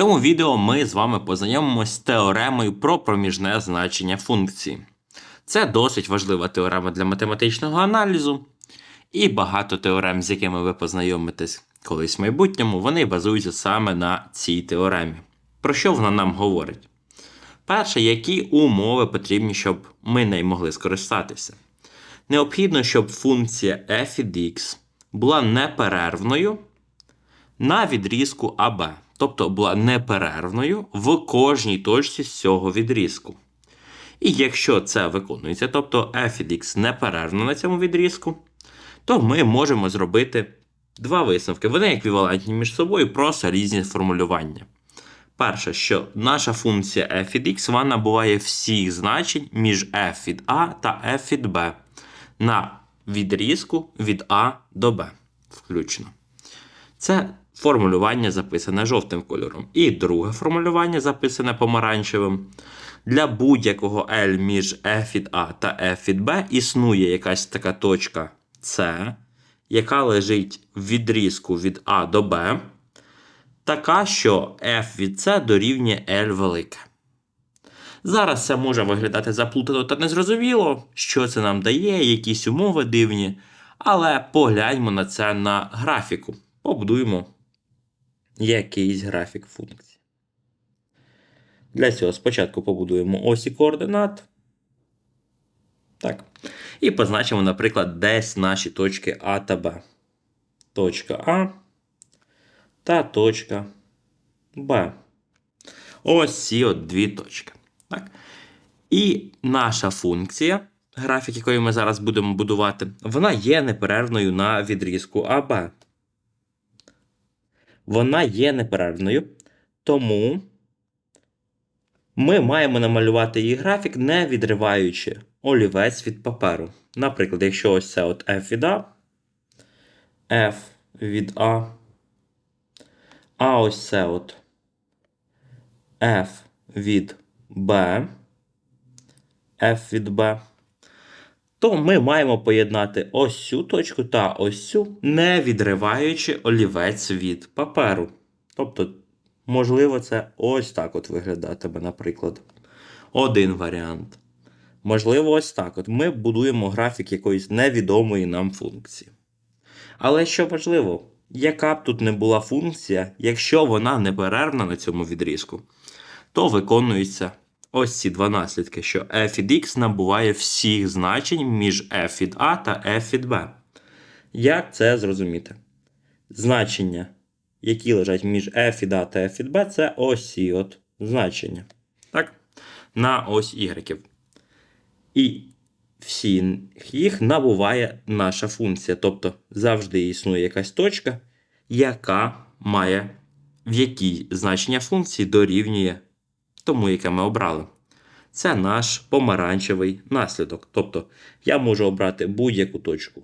цьому відео ми з вами познайомимось з теоремою про проміжне значення функції. Це досить важлива теорема для математичного аналізу, і багато теорем, з якими ви познайомитесь колись в майбутньому, вони базуються саме на цій теоремі. Про що вона нам говорить? Перше, які умови потрібні, щоб ми нею могли скористатися? Необхідно, щоб функція f від x була неперервною на відрізку АБ, тобто була неперервною в кожній точці з цього відрізку. І якщо це виконується, тобто f від x неперервно на цьому відрізку, то ми можемо зробити два висновки. Вони еквівалентні між собою, просто різні формулювання. Перше, що наша функція f від x вона набуває всіх значень між f від a та f від b на відрізку від A до B включно. Це формулювання записане жовтим кольором. І друге формулювання записане помаранчевим. Для будь-якого L між f від A та f від B існує якась така точка C, яка лежить в відрізку від A до B, така, що f від C дорівнює L велике. Зараз це може виглядати заплутано та незрозуміло, що це нам дає, якісь умови дивні. Але погляньмо на це на графіку. Побудуємо якийсь графік функції. Для цього спочатку побудуємо осі координат. Так. І позначимо, наприклад, десь наші точки А та Б. Точка А та точка Б. Ось ці от дві точки. Так? І наша функція, графік, якої ми зараз будемо будувати, вона є неперервною на відрізку АБ. Вона є неперервною, тому ми маємо намалювати її графік, не відриваючи олівець від паперу. Наприклад, якщо ось це от F від A, F від A, а ось це от F від B, F від B, то ми маємо поєднати ось цю точку та ось цю, не відриваючи олівець від паперу. Тобто, можливо, це ось так от виглядатиме, наприклад. Один варіант. Можливо, ось так. От Ми будуємо графік якоїсь невідомої нам функції. Але що важливо, яка б тут не була функція, якщо вона неперервна на цьому відрізку, то виконуються ось ці два наслідки, що f від x набуває всіх значень між f від a та f від b. Як це зрозуміти? Значення, які лежать між f від a та f від b, це ось ці от значення. Так? На ось y. І всі їх набуває наша функція. Тобто завжди існує якась точка, яка має в якій значення функції дорівнює тому, яке ми обрали. Це наш помаранчевий наслідок. Тобто я можу обрати будь-яку точку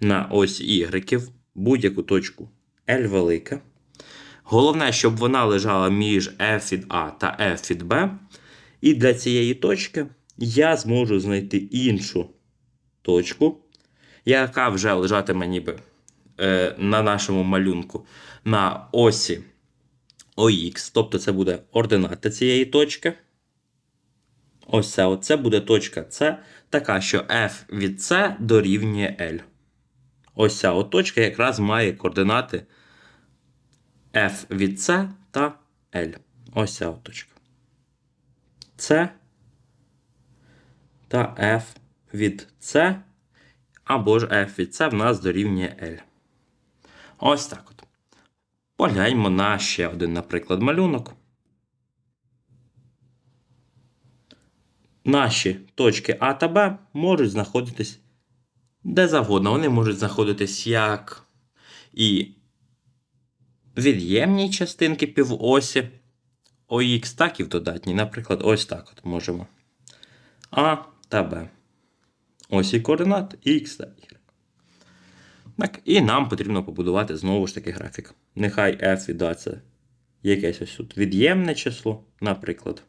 на ось Y, будь-яку точку L велика. Головне, щоб вона лежала між F від A та F від B. І для цієї точки я зможу знайти іншу точку, яка вже лежатиме ніби е, на нашому малюнку на осі OX. Тобто це буде ордината цієї точки. Ось це. Це буде точка С, така, що F від C дорівнює L. Ось ця от точка якраз має координати F від C та L. Ось ця от точка. С та F від C. Або ж F від C в нас дорівнює L. Ось так от. Погляньмо на ще один, наприклад, малюнок. Наші точки А та Б можуть знаходитись де завгодно. Вони можуть знаходитись як і від'ємній частинки півосі ОХ, так і в додатній. Наприклад, ось так от можемо. А та Б. Осі координат Х та Y. Так, І нам потрібно побудувати знову ж таки графік. Нехай f від A це якесь ось тут від'ємне число, наприклад.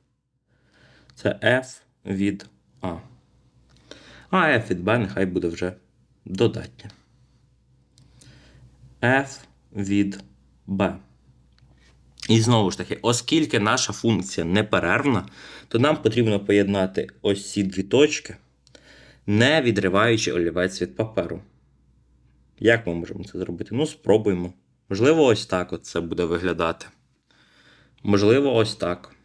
Це f від A. А f від B нехай буде вже додатнє. f від B. І знову ж таки, оскільки наша функція неперервна, то нам потрібно поєднати ось ці дві точки, не відриваючи олівець від паперу. Як ми можемо це зробити? Ну, спробуємо. Можливо, ось так от це буде виглядати. Можливо, ось так.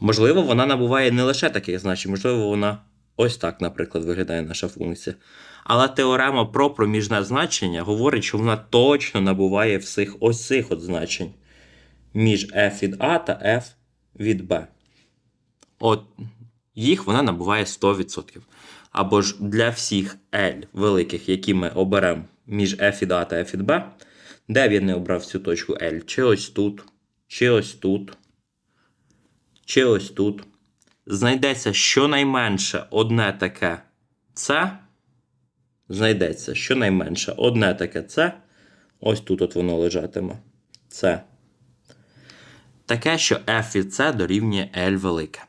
Можливо, вона набуває не лише таких значень, можливо, вона ось так, наприклад, виглядає наша функція. Але теорема про проміжне значення говорить, що вона точно набуває всіх ось цих от значень між f від a та f від b. От їх вона набуває 100%. Або ж для всіх L великих, які ми оберемо між f від a та f від b, де я не обрав цю точку L, чи ось тут, чи ось тут, чи ось тут, знайдеться щонайменше одне таке це, знайдеться щонайменше одне таке це, ось тут от воно лежатиме. Це. Таке, що f від c дорівнює L велике.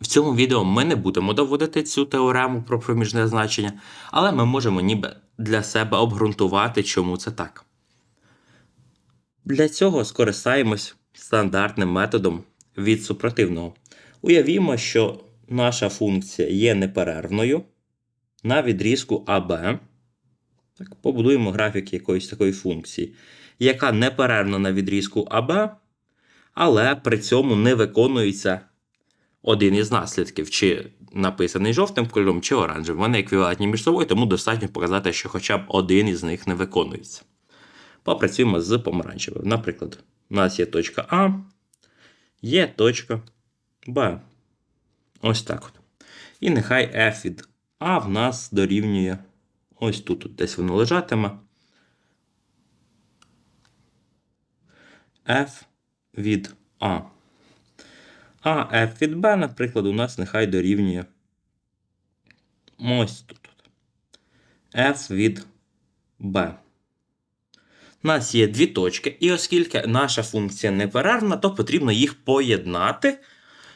В цьому відео ми не будемо доводити цю теорему про проміжне значення, але ми можемо ніби для себе обґрунтувати, чому це так. Для цього скористаємось стандартним методом від супротивного. Уявімо, що наша функція є неперервною на відрізку АБ. Так, побудуємо графік якоїсь такої функції, яка неперервна на відрізку АБ, але при цьому не виконується один із наслідків, чи написаний жовтим кольором, чи оранжевим. Вони еквівалентні між собою, тому достатньо показати, що хоча б один із них не виконується. Попрацюємо з помаранчевим. Наприклад, у нас є точка А, є точка Б. Ось так от. І нехай F від А в нас дорівнює ось тут, от десь воно лежатиме. F від А. А f від b, наприклад, у нас нехай дорівнює ось тут. f від b. У нас є дві точки, і оскільки наша функція неперервна, то потрібно їх поєднати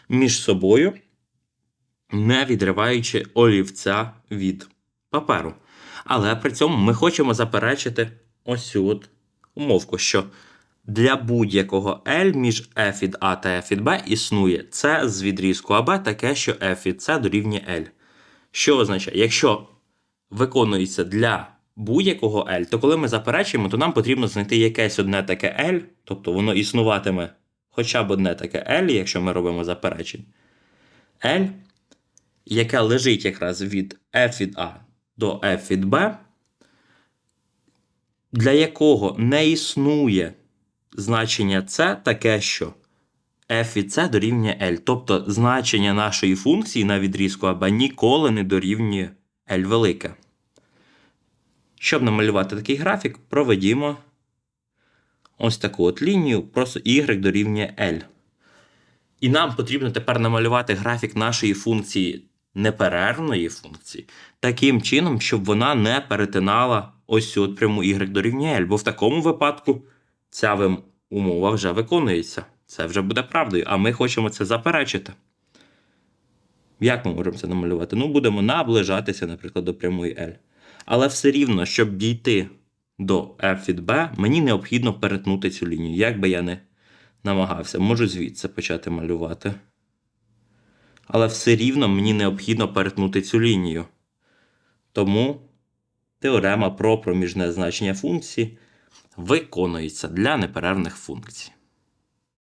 між собою, не відриваючи олівця від паперу. Але при цьому ми хочемо заперечити ось цю от умовку, що для будь-якого L між f від A та f від B існує це з відрізку АБ таке, що f від C дорівнює L. Що означає, якщо виконується для будь-якого L, то коли ми заперечуємо, то нам потрібно знайти якесь одне таке L, тобто воно існуватиме хоча б одне таке L, якщо ми робимо заперечення. L, яке лежить якраз від f від A до f від B, для якого не існує значення c таке, що f від c дорівнює L. Тобто значення нашої функції на відрізку АБ ніколи не дорівнює L велике. Щоб намалювати такий графік, проведімо ось таку от лінію, просто y дорівнює L. І нам потрібно тепер намалювати графік нашої функції неперервної функції таким чином, щоб вона не перетинала ось цю от пряму y дорівнює L. Бо в такому випадку ця умова вже виконується. Це вже буде правдою, а ми хочемо це заперечити. Як ми можемо це намалювати? Ну, будемо наближатися, наприклад, до прямої L. Але все рівно, щоб дійти до f від b, мені необхідно перетнути цю лінію. Як би я не намагався, можу звідси почати малювати. Але все рівно мені необхідно перетнути цю лінію. Тому теорема про проміжне значення функції виконується для неперервних функцій.